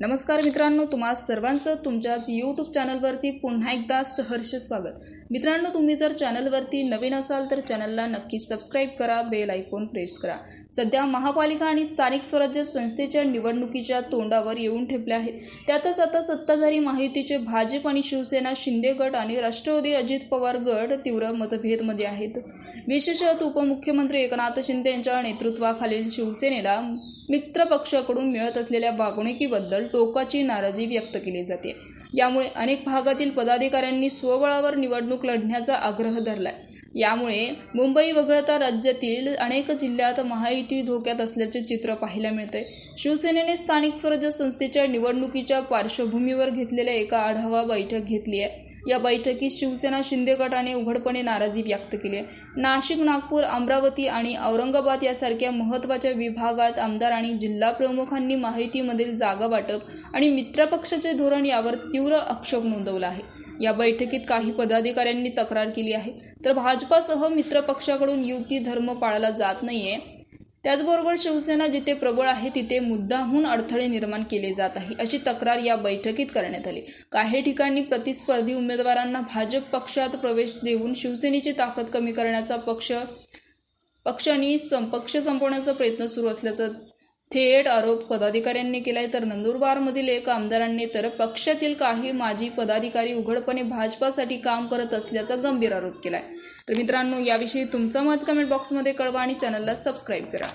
नमस्कार मित्रांनो तुम्हा सर्वांचं तुमच्याच यूट्यूब चॅनलवरती पुन्हा एकदा सहर्ष स्वागत. मित्रांनो तुम्ही जर चॅनलवरती नवीन असाल तर चॅनलला नक्की सबस्क्राईब करा बेल आयकॉन प्रेस करा. सध्या महापालिका आणि स्थानिक स्वराज्य संस्थेच्या निवडणुकीच्या तोंडावर येऊन ठेपल्या आहेत. त्यातच आता सत्ताधारी माहितीचे भाजप आणि शिवसेना शिंदे गट आणि राष्ट्रवादी अजित पवार गट तीव्र मतभेदमध्ये आहेतच. विशेषतः उपमुख्यमंत्री एकनाथ शिंदे यांच्या नेतृत्वाखालील शिवसेनेला मित्र पक्षाकडून मिळत असलेल्या वागणुकीबद्दल टोकाची नाराजी व्यक्त केली जाते. यामुळे अनेक भागातील पदाधिकाऱ्यांनी स्वबळावर निवडणूक लढण्याचा आग्रह धरलाय. यामुळे मुंबई वगळता राज्यातील अनेक जिल्ह्यात महायुती धोक्यात असल्याचे चित्र पाहायला मिळते शिवसेनेने स्थानिक स्वराज्य संस्थेच्या निवडणुकीच्या पार्श्वभूमीवर घेतलेल्या एका आढावा बैठक घेतली आहे. या बैठकीत शिवसेना शिंदे गटाने उघडपणे नाराजी व्यक्त केली आहे. नाशिक नागपूर अमरावती आणि औरंगाबाद यासारख्या महत्त्वाच्या विभागात आमदार आणि जिल्हा प्रमुखांनी माहितीमधील जागा वाटप आणि मित्रपक्षाचे धोरण यावर तीव्र आक्षेप नोंदवला आहे. या बैठकीत काही पदाधिकाऱ्यांनी तक्रार केली आहे. तर भाजपासह मित्रपक्षाकडून युती धर्म पाळला जात नाहीये. त्याचबरोबर शिवसेना जिथे प्रबळ आहे तिथे मुद्दाहून अडथळे निर्माण केले जात आहे अशी तक्रार या बैठकीत करण्यात आली. काही ठिकाणी प्रतिस्पर्धी उमेदवारांना भाजप पक्षात प्रवेश देऊन शिवसेनेची ताकद कमी करण्याचा पक्ष पक्षांनी सं- पक्ष संपवण्याचा प्रयत्न सुरू असल्याचं थेट आरोप पदाधिकाऱ्यांनी केलाय. तर नंदुरबारमधील एक आमदारांनी तर पक्षातील काही माजी पदाधिकारी उघडपणे भाजपासाठी काम करत असल्याचा गंभीर आरोप केलाय. तर मित्रांनो याविषयी तुमचं मत कमेंट बॉक्समध्ये कळवा आणि चॅनलला सबस्क्राईब करा.